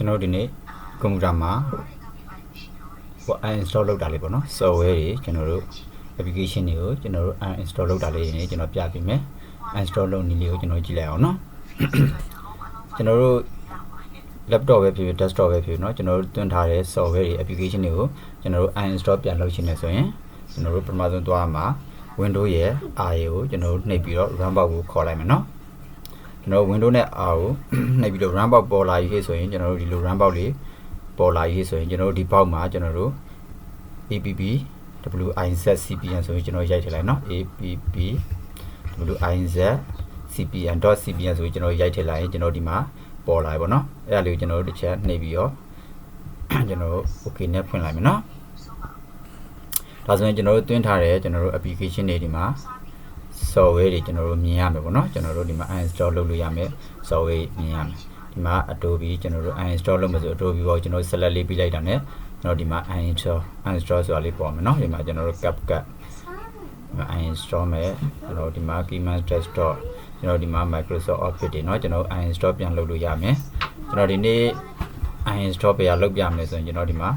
ကျွန်တော်တို့ဒီနေ့ကွန်ပျူတာမှာဟို uninstall လုပ်တာလေးပေါ့နော် software တွေကျွန်တော်တို့ application တွေကိုကျွန်တော်တို့ uninstall လုပ်တာလေးတွေနေကျွန်တော်ပြပေးမယ် uninstall လုပ်နည်းလေးကိုကျွန်တော်ကြည့်လိုက်အောင်နော် ကျွန်တော်တို့ laptop ပဲဖြစ်ဖြစ် desktop ပဲဖြစ်ဖြစ်เนาะကျွန်တော်တို့တွန်းထားတဲ့ software တွေ application တွေကိုကျွန်တော်တို့ uninstall ပြန်လုပ်ချင်တယ်ဆိုရင်ကျွန်တော်တို့ပထမဆုံးသွားမှာ Windows ရဲ့ R ကိုကျွန်တော်တို့နှိပ်ပြီးတော့ run box ကိုခေါ်လိုက်မယ်เนาะ ကျွန်တော်တို့ Windows နဲ့ R ကို နှိပ်ပြီးတော့ run box ပေါ်လာရေးဆိုရင်ကျွန်တော်တို့ဒီလို run box လေးပေါ်လာရေးဆိုရင်ကျွန်တော်တို့ဒီ box မှာကျွန်တော်တို့ app winz cpn ဆိုရင်ကျွန်တော်ရိုက်ထည့်လိုက်เนาะapp winz cpn.cpn ဆိုရင်ကျွန်တော်ရိုက်ထည့်လိုက်ရင်ကျွန်တော်ဒီမှာပေါ်လာပြီပေါ့နော်အဲ့ဒါလေးကိုကျွန်တော်တို့တစ်ချက်နှိပ်ပြီးတော့ ကျွန်တော်တို့ okay နဲ့ဖွင့်လိုက်မယ်နော်ဒါဆိုရင်ကျွန်တော်တို့တွင်းထားတဲ့ကျွန်တော်တို့ application တွေဒီမှာ software တွေကျွန်တော်တို့မြင်ရမယ်ပေါ့နော်ကျွန်တော်တို့ဒီမှာ uninstall လုပ်လို့ရမယ် software မြင်ရမယ်ဒီမှာ Adobe ကျွန်တော်တို့ uninstall လုပ်မယ်ဆို Adobe ပေါ့ကျွန်တော် select လေးပြီးလိုက်တာ ਨੇ ကျွန်တော်ဒီမှာ uninstall uninstall ဆိုတာလေးပေါ်မယ်နော်ဒီမှာကျွန်တော်တို့ CapCut uninstall မယ်ကျွန်တော်ဒီမှာ Keyman Desktop ကျွန်တော်ဒီမှာ Microsoft Office တွေเนาะကျွန်တော် uninstall ပြန်လုပ်လို့ရမယ်ကျွန်တော်ဒီနေ့ uninstall ပြန်လုပ်ပြမယ်ဆိုရင်ကျွန်တော်ဒီမှာ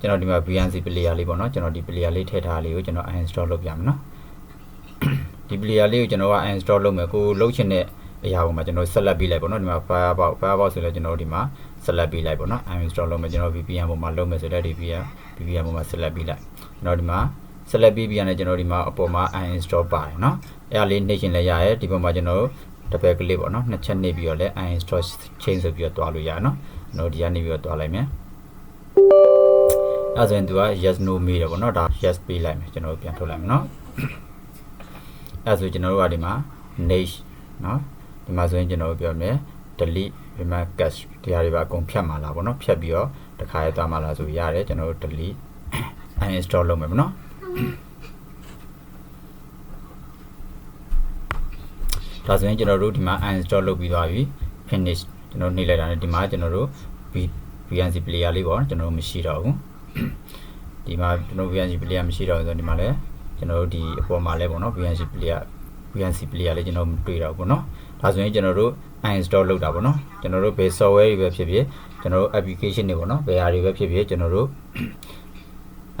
ကျွန်တော်ဒီမှာ VNC player လေးပေါ့เนาะကျွန်တော်ဒီ player လေးထည့်ထားလေးကိုကျွန်တော် uninstall လုပ်ပြမယ်เนาะ ဒီ player လေးကိုကျွန်တော်က uninstall လုပ်မယ်ကိုလုပ်ချင်တဲ့အရာပေါ်မှာကျွန်တော် select ပေးလိုက်ပေါ့နော်ဒီမှာ firewall firewall ဆိုလဲကျွန်တော်ဒီမှာ select ပေးလိုက်ပေါ့နော် uninstall လုပ်မယ်ကျွန်တော် VPN ပေါ်မှာလုပ်မယ်ဆိုလဲ VPN VPN ပေါ်မှာ select ပေးလိုက်ကျွန်တော်ဒီမှာ select ပေးပြီးရတယ်ကျွန်တော်ဒီမှာအပေါ်မှာ uninstall ပါတယ်နော်အဲ့ဒါလေးနှိပ်ရှင်လဲရရဲဒီပေါ်မှာကျွန်တော်တို့ double click ပေါ့နော်နှစ်ချက်နှိပ်ပြီးတော့လဲ uninstall change ဆိုပြီးတော့တွားလို့ရရနော်ကျွန်တော်ဒီကနေပြီးတော့တွားလိုက်မယ်အဲ့ဒါဆိုရင်သူက yes no မေးတယ်ပေါ့နော်ဒါ yes ပေးလိုက်မယ်ကျွန်တော်ပြန်ထုတ်လိုက်မယ်နော် အဲဆိုကျွန်တော်တို့ကဒီမှာ niche နော်ဒီမှာဆိုရင်ကျွန်တော်တို့ပြောမယ် delete remark cache ဒီဟာတွေပါအကုန်ဖြတ်မှာလားပေါ့နော်ဖြတ်ပြီးတော့တခါရဲသွားမှာလားဆိုရတယ်ကျွန်တော်တို့ delete uninstall လုပ်မယ်ပေါ့နော်ဒါဆိုရင်ကျွန်တော်တို့ဒီမှာ uninstall လုပ်ပြီးသွားပြီ finish ကျွန်တော်နှိပ်လိုက်တာနဲ့ဒီမှာကျွန်တော်တို့ VNC player လေးပေါ့ကျွန်တော်တို့မရှိတော့ဘူးဒီမှာကျွန်တော် VNC player မရှိတော့ဘူးဆိုတော့ဒီမှာလည်း ကျွန်တော်တို့ဒီအပေါ်မှာလည်းပေါ့နော် VNC player VNC player လေးကျွန်တော်မတွေ့တော့ဘူးပေါ့နော်ဒါဆိုရင်ကျွန်တော်တို့ uninstall လုပ်တာပေါ့နော်ကျွန်တော်တို့ဘယ် software တွေပဲဖြစ်ဖြစ်ကျွန်တော်တို့ application တွေပေါ့နော်ဘယ်ဟာတွေပဲဖြစ်ဖြစ်ကျွန်တော်တို့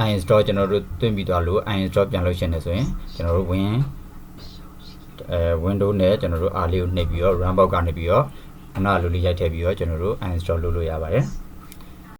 uninstall ကျွန်တော်တို့တွင်းပြီးသွားလို့ uninstall ပြန်လုပ်ရှင်တယ်ဆိုရင်ကျွန်တော်တို့ win အဲ window နဲ့ကျွန်တော်တို့ R လေးကိုနှိပ်ပြီးတော့ run box ကနေပြီးတော့အနာလိုလေးရိုက်ထည့်ပြီးတော့ကျွန်တော်တို့ uninstall လုပ်လို့ရပါတယ်